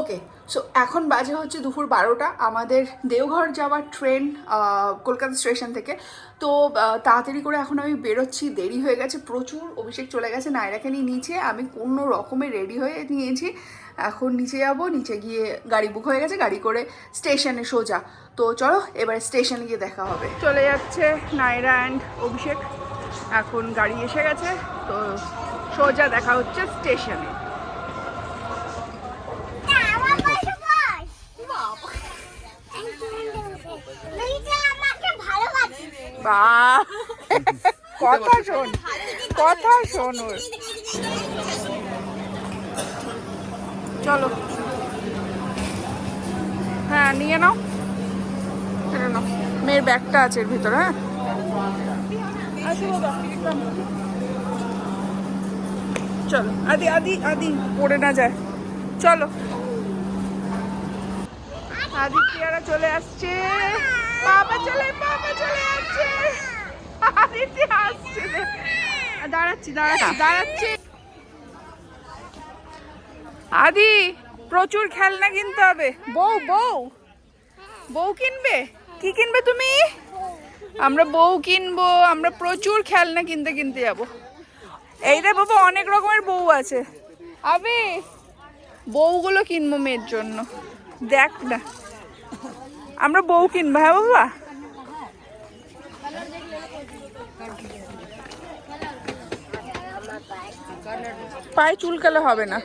Okay so এখন বাজে হচ্ছে দুপুর বারোটা। আমাদের দেওঘর যাওয়ার ট্রেন কলকাতা স্টেশন থেকে। তো তাড়াতাড়ি করে এখন আমি বেরোচ্ছি, দেরি হয়ে গেছে, প্রচুর অভিষেক চলে গেছে নায়রাকে নিয়ে নিচে। আমি কোনো রকমে রেডি হয়ে নিয়েছি। এখন নিচে যাব, নিচে গিয়ে গাড়ি বুক হয়ে গেছে, গাড়ি করে স্টেশনে সোজা। তো চলো, এবার স্টেশনে গিয়ে দেখা হবে। চলে যাচ্ছে নায়রা অ্যান্ড অভিষেক। এখন গাড়ি এসে গেছে, তো সোজা দেখা হচ্ছে স্টেশনে কথা শোন কথা শোন। চলো। হ্যাঁ নিয়ে নাও। নাও। মেয়ের ব্যাগটা আছে এর ভিতরে হ্যাঁ. চলো। আদি আদি আদি, পড়ে না যায়। চলো। আদিত্যরা চলে আসছে। বাবা চলে বাবা চলে আসছে। আসছে দাঁড়াচ্ছি দাঁড়াচ্ছি দাঁড়াচ্ছি। আদি, প্রচুর খেলনা কিনতে হবে। বউ বউ বউ কিনবে? কি কিনবে তুমি? আমরা বউ কিনবো, আমরা প্রচুর খেলনা কিনতে কিনতে যাব। এইটা বাবা, অনেক রকমের বউ আছে। আবে, বউগুলো কিনবো মেয়ের জন্য। দেখ না। আমরা বউ কিনবো হ্যাঁ বাবা? পায়ে চুলকালে হবে না।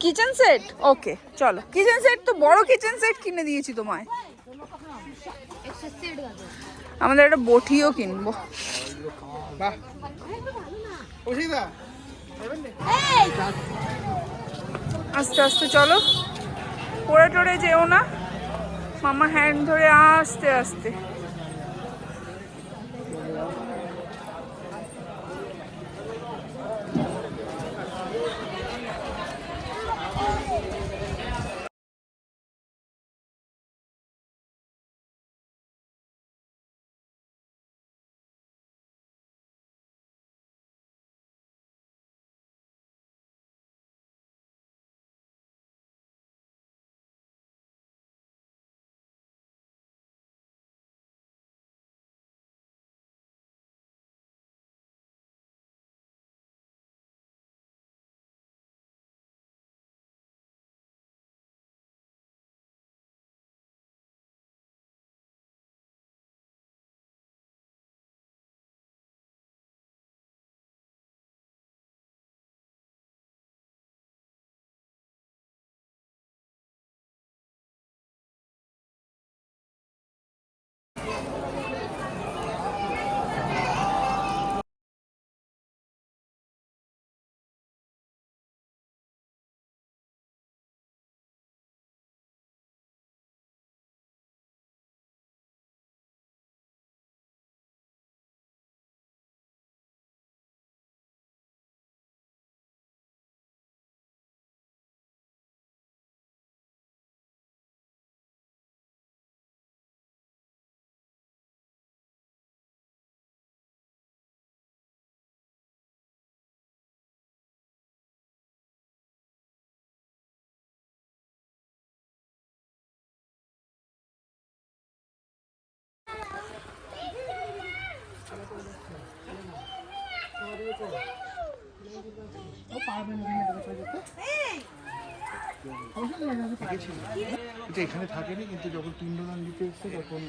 কিচেন সেট ওকে চলো। কিচেন সেট তো বড় কিচেন সেট কিনে দিয়েছি তোমায়। আমাদের একটা বটিও কিনবো। আস্তে আস্তে চলো। পড়ে টড়ে যেও না। মামা হ্যান্ড ধরে আস্তে আস্তে। এটা এখানে থাকেনি কিন্তু যখন পিণ্ডদান দিতে এসছে তখন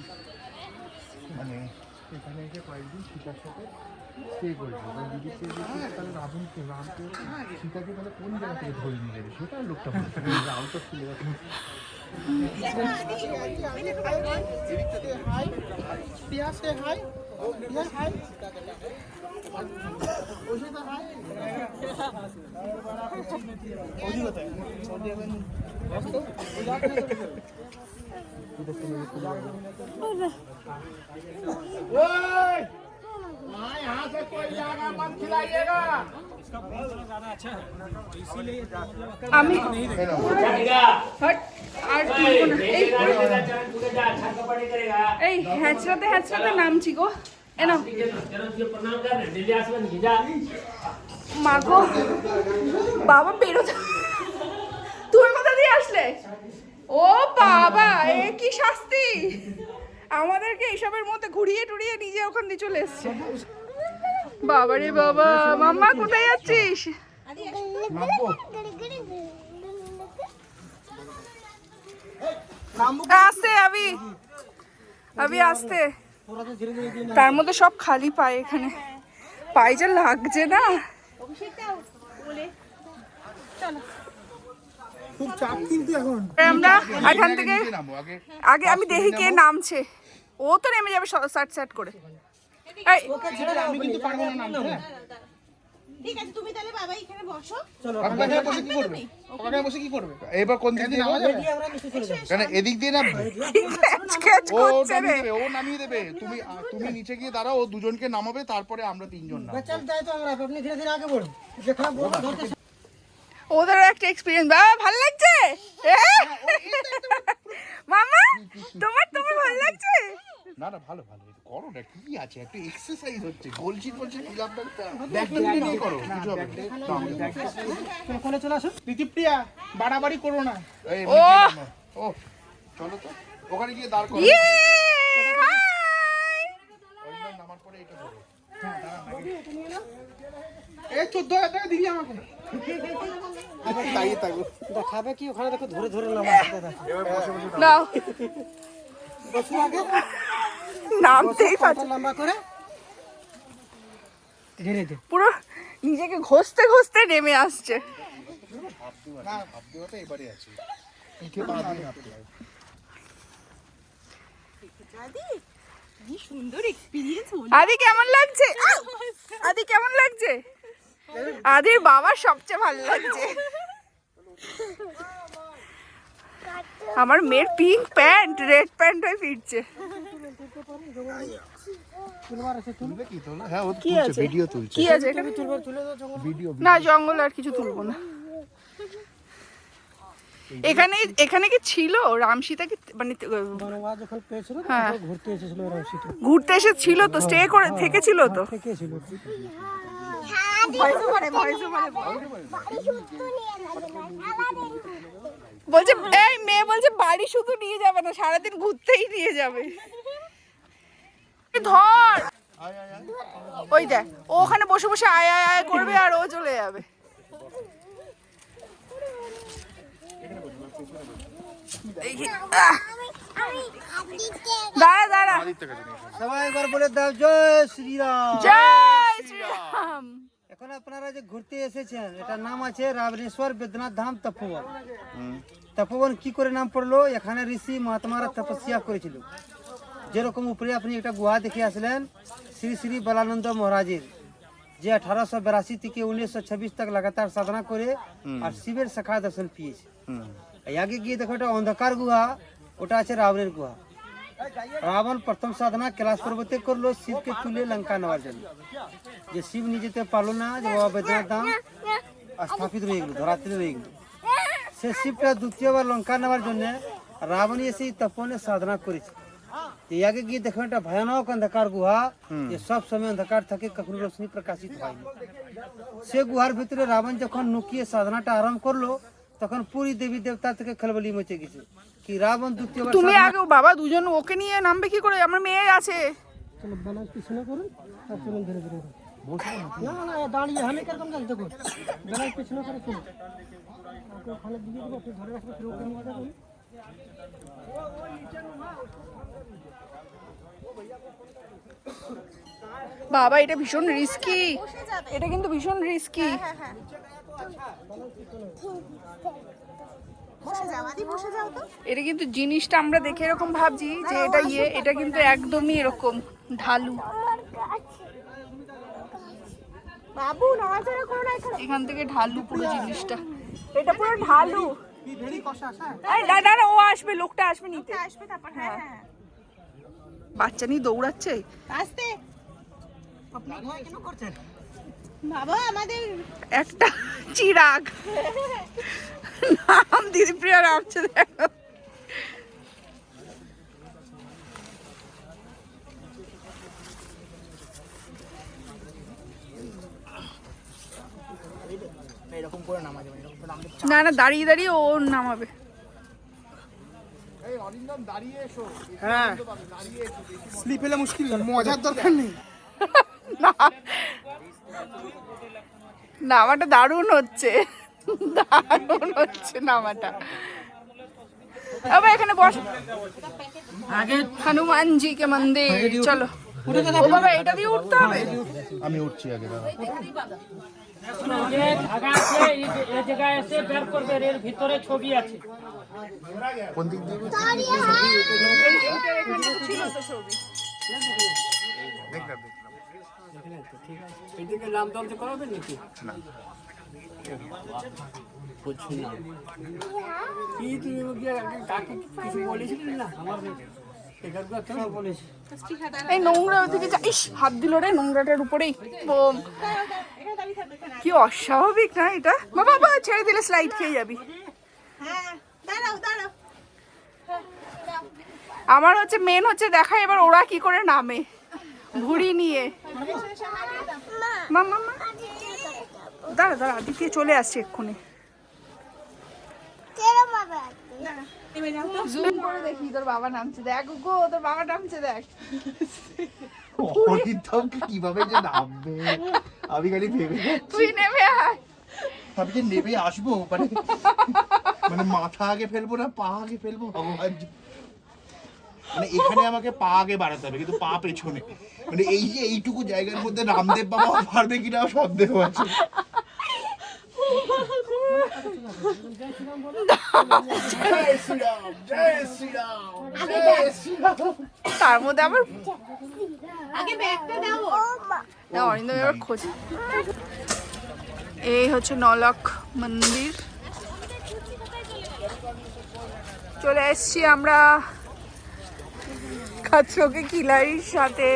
মানে এখানে এসে কয়েকদিন সীতার সাথে স্টে করেছিল এবার দিদি স্টে করেছিল তাহলে রাবণকে রামকে সীতাকে তাহলে কোন জায়গা থেকে ধরে নিয়ে যাবে সেটা লোকটা রাম তো ছিল এখন আমি আর এই হ্যাচড়াতে হ্যাচড়াতে নামছি গো। মা বাবা বেরোতে তুমি কোথা দিয়ে আসলে? ও বাবা, এ কি শাস্তি? আমাদেরকে এইসবের মধ্যে ঘুরিয়ে টুরিয়ে নিজে ওখান দিয়ে চলে এসছে। বাবা রে বাবা, মাম্মা, কোথায় যাচ্ছিস? আস্তে, আবি। আবি, আস্তে। তার মধ্যে সব খালি পায় এখানে। পায়ে যা লাগছে না। খুব চাপ কিন্তু এখন। আমরা এখান থেকে আগে আগে আমি দেখি কে নামছে। ও তো নেমে যাবে সাট সাট করে। আমি কিন্তু পারব না তুমি নিচে গিয়ে দাঁড়াও দুজনকে নামাবে তারপরে আমরা তিনজন না তো আমরা একটা এক্সপিরিয়েন্স বাবা ভালো লাগছে? মামা তোমার তোমার ভালো লাগছে? না না ভালো ভালো। করো না কি আছে? একটু এক্সারসাইজ হচ্ছে। গলছি গলছি ক্লাবটা ব্যাকটা নিয়ে করো? কিছু হবে চলে আসো প্রীতিপ্রিয়া বাড়াবাড়ি করো না। ও! ও চলো তো। ওখানে গিয়ে দাঁড় করো। হ্যাঁ, নামার দেখাবে কি? ওখানে দেখো ধরে ধরে নামা দাও নামতেই পারছে লম্বা করে? ধীরে ধীরে পুরো নিজেকে ঘষতে ঘষতে নেমে আসছে। আদি কেমন লাগছে? আদি কেমন লাগছে? আদির বাবার সবচেয়ে ভালো লাগছে। আমার মেয়ের পিঙ্ক প্যান্ট রেড প্যান্ট হয়ে ফিরছে। হ্যাঁ না জঙ্গল আর কিছু তুলবো না। এখানে এখানে কি ছিল? রামসীতা কি মানে হ্যাঁ। ঘুরতে এসেছিল রামসিতে। ঘুরতে এসেছিল তো স্টে করে থেকেছিল তো। থেকে বলছে এই মেয়ে বলছে বাড়ি শুধু নিয়ে যাবে না সারাদিন ঘুরতেই নিয়ে যাবে। ধর। ওই দেখ ও ওখানে বসে বসে আয় আয় আয় করবে আর ও চলে যাবে। দাঁড়া দাঁড়া। সবাই একবার বলে দাও জয় শ্রীরাম। জয় শ্রীরাম। এখন আপনারা যে ঘুরতে এসেছেন এটার নাম আছে রাবণেশ্বর বেদনাথ ধাম তপোবন তপোবন কি করে নাম পড়ল এখানে ঋষি মহাত্মারা তপস্যা করেছিল যেরকম উপরে আপনি একটা গুহা দেখে আসলেন শ্রী শ্রী বলানন্দ মহারাজের যে আঠারোশো বিরাশি থেকে উনিশশো ছাব্বিশ তক লাগাতার সাধনা করে আর শিবের শাখা দর্শন পেয়েছে এই আগে গিয়ে দেখো এটা অন্ধকার গুহা ওটা আছে রাবণের গুহা রাবণ প্রথম সাধনা कैलाश পর্বতে করলো শিবকে তুলে লঙ্কা নেওয়ার জন্য যে শিব নিজেতে পারলো না যে বাবা বেদনাথ ধাম স্থাপিত রয়ে গেল ধরাত্রী রয়ে গেল সে শিবটা দ্বিতীয়বার লঙ্কা নেওয়ার জন্য রাবণ এসে এই তপনে সাধনা করেছে এই আগে গিয়ে দেখো একটা ভয়ানক অন্ধকার গুহা যে সব সময় অন্ধকার থাকে কখনো রোশনি প্রকাশিত হয়নি সে গুহার ভিতরে রাবণ যখন নুকিয়ে সাধনাটা আরম্ভ করলো তখন পুরী দেবী দেবতা থেকে খেলবলি মচে গেছে কি রাবণ দ্বিতীয়বার তুমি আগে বাবা দুজন ওকে নিয়ে নামবে কি করে? আমার মেয়ে আছে। চলো ব্যালেন্স পিছনে করুন আর চলুন ধীরে ধীরে না না না দাঁড়িয়ে আমি কীরকম যাচ্ছি দেখুন ব্যালেন্স পিছনে করে চলুন। ওখানে দিয়ে দেবো আপনি ধরে রাখবেন ওকে নিয়ে যাবেন বাবা এটা ভীষণ রিস্কি এটা কিন্তু ভীষণ রিস্কি যাও তো এটা কিন্তু জিনিসটা আমরা দেখে এরকম ভাবছি যে এটা ইয়ে এটা কিন্তু একদমই এরকম ঢালু। বাবু নড়াচড়া করো না এখান। থেকে ঢালু পুরো জিনিসটা। এটা পুরো ঢালু। ও আসবে লোকটা আসবে নিতে। আসবে তারপর হ্যাঁ হ্যাঁ। বাচ্চা নিয়ে দৌড়াচ্ছে? আসতে। বাবা আমাদের একটা চিরাগ। নাম দিদি প্রিয়া নামছে দেখো না না দাঁড়িয়ে দাঁড়িয়ে ও নামাবে। হ্যাঁ। স্লিপ এলে মুশকিল। মজার দরকার নেই। না দারুণ হচ্ছে। দারুণ হচ্ছে নামাটা আবার এখানে বস আগে হনুমান কে মন্দির চলো ও বাবা এটা দিয়ে উঠতে হবে আমি উঠছি আগে দাঁড়া যে ধাগা আছে এই যে- এই জায়গায় এসে বের করবে এর ভিতরে ছবি আছে কোন দিক দিয়ে দাঁড়িয়ে হাত এইটার এখানে তো ছিল তো ছবি দেখলাম দেখলাম নাম দর্জ করাবেন নাকি না কি আমার এই নোংরা হাত রে নোংরাটার উপরেই। কি অস্বাভাবিক না এটা? বাবা বাবা, ছেড়ে দিলে স্লাইড খেয়ে যাবি। আমার হচ্ছে মেন হচ্ছে দেখা, এবার ওরা কি করে নামে? ঘুড়ি নিয়ে। দাঁড়া দাঁড়া দিকে চলে আসছে এক্ষুনি। জুম করে দেখি তোর বাবা নামছে। দেখ গো তোর বাবা নামছে দেখ। অরিন্দম কীভাবে যে নামবে? আমি খালি ভেবে তুই নেমে আয়। আমি যে নেমে আসব মানে মানে মাথা আগে ফেলব না পা আগে ফেলব ভগবান মানে এখানে আমাকে পা আগে বাড়াতে হবে কিন্তু পা পেছনে। মানে এই যে এইটুকু জায়গার মধ্যে রামদেব বাবা পারবে কিনা সন্দেহ আছে জয় শ্রীরাম জয় শ্রীরাম জয় শ্রীরাম তার মধ্যে আবার না অরিন্দম এবার খোঁজ। এই হচ্ছে নলক মন্দির। চলে এসছি আমরা কাছকে কিলারির সাথে।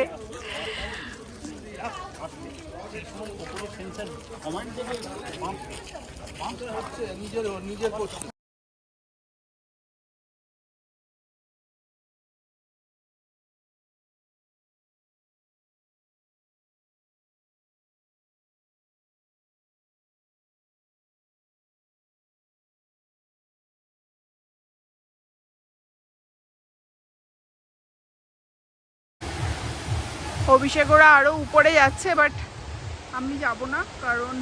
অভিষেক ওরা আরও উপরে যাচ্ছে বাট আমি যাব না কারণ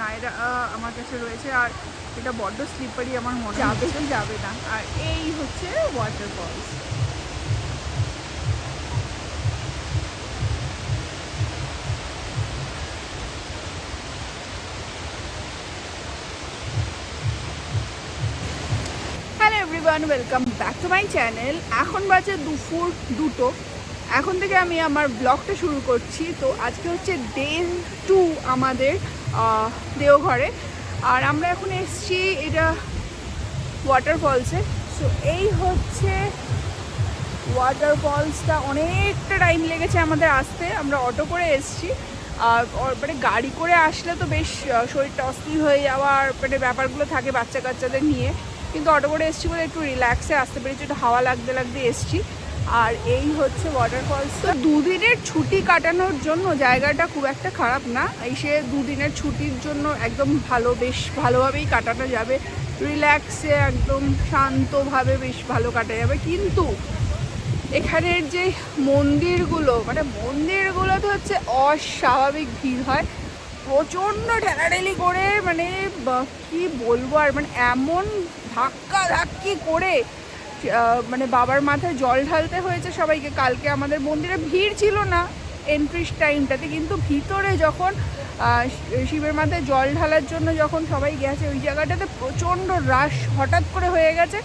নায়রা আমার কাছে রয়েছে আর এটা বড্ড স্লিপারি আমার মনে যাবে তো যাবে না। আর এই হচ্ছে waterfalls everyone welcome back to my channel এখন বাজে দুপুর দুটো। এখন থেকে আমি আমার ব্লগটা শুরু করছি। তো আজকে হচ্ছে ডে টু আমাদের দেওঘরে। আর আমরা এখন এসছি এটা ওয়াটারফলসে সো এই হচ্ছে ওয়াটারফলসটা অনেকটা টাইম লেগেছে আমাদের আসতে। আমরা অটো করে এসছি। আর মানে গাড়ি করে আসলে তো বেশ শরীরটা অস্থির হয়ে যাওয়ার মানে ব্যাপারগুলো থাকে বাচ্চা কাচ্চাদের নিয়ে। কিন্তু অটো করে এসছি বলে একটু রিল্যাক্সে আসতে পেরেছি, একটু হাওয়া লাগতে লাগতে এসছি। আর এই হচ্ছে ওয়াটারফলস তো দুদিনের ছুটি কাটানোর জন্য জায়গাটা খুব একটা খারাপ না। এই সে দুদিনের ছুটির জন্য একদম ভালো, বেশ ভালোভাবেই কাটানো যাবে। রিল্যাক্সে একদম শান্তভাবে বেশ ভালো কাটা যাবে। কিন্তু এখানের যে মন্দিরগুলো মানে মন্দিরগুলোতে হচ্ছে অস্বাভাবিক ভিড় হয়। প্রচণ্ড ঠেলাঠেলি করে মানে কি বলব আর মানে এমন ধাক্কা ধাক্কি করে মানে বাবার মাথায় জল ঢালতে হয়েছে সবাইকে। কালকে আমাদের মন্দিরে ভিড় ছিল না এন্ট্রিস টাইমটাতে কিন্তু ভিতরে যখন শিবের মাথায় জল ঢালার জন্য যখন সবাই গেছে, ওই জায়গাটাতে প্রচণ্ড রাশ হঠাৎ করে হয়ে গেছে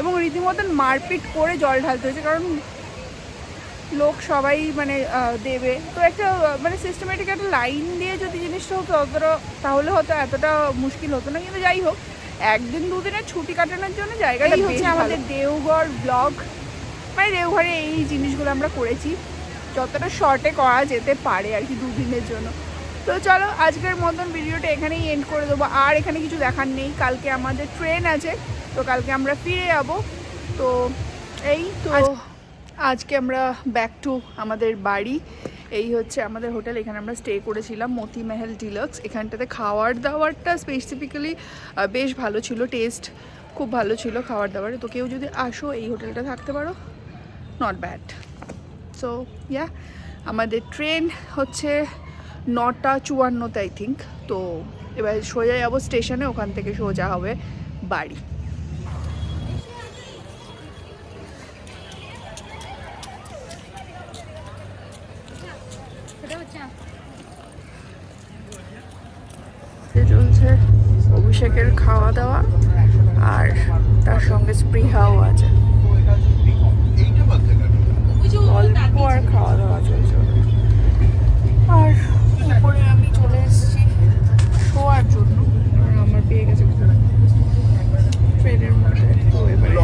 এবং রীতিমতন মারপিট করে জল ঢালতে হয়েছে, কারণ লোক সবাই মানে দেবে। তো একটা মানে সিস্টেমেটিক একটা লাইন দিয়ে যদি জিনিসটা হতো অতটা, তাহলে হয়তো এতটা মুশকিল হতো না, কিন্তু যাই হোক। একদিন দুদিনের ছুটি কাটানোর জন্য জায়গাটা হচ্ছে আমাদের দেওঘর ব্লগ মানে দেওঘরে এই জিনিসগুলো আমরা করেছি। যতটা শর্টে করা যেতে পারে আর কি দুদিনের জন্য। তো চলো আজকের মতন ভিডিওটা এখানেই এন্ড করে দেবো। আর এখানে কিছু দেখার নেই। কালকে আমাদের ট্রেন আছে তো কালকে আমরা ফিরে যাব। তো এই তো আজকে আমরা ব্যাক টু আমাদের বাড়ি। এই হচ্ছে আমাদের হোটেল, এখানে আমরা স্টে করেছিলাম মতি মেহেল ডিলাক্স এখানটাতে খাওয়ার দাওয়ারটা স্পেসিফিক্যালি বেশ ভালো ছিল টেস্ট খুব ভালো ছিল খাওয়ার দাবার তো কেউ যদি আসো, এই হোটেলটা থাকতে পারো নট ব্যাড সো ইয়া আমাদের ট্রেন হচ্ছে নটা চুয়ান্নতে আই থিঙ্ক তো এবার সোজা যাব স্টেশনে ওখান থেকে সোজা হবে বাড়ি। চলছে অভিষেকের খাওয়া দাওয়া আর তার সঙ্গে স্পৃহাও আছে। অল্প আর খাওয়া দাওয়া চলছে। আর উপরে আমি চলে এসেছি শোয়ার জন্য। আমার পেয়ে গেছে ট্রেনের মধ্যে, তো এবারে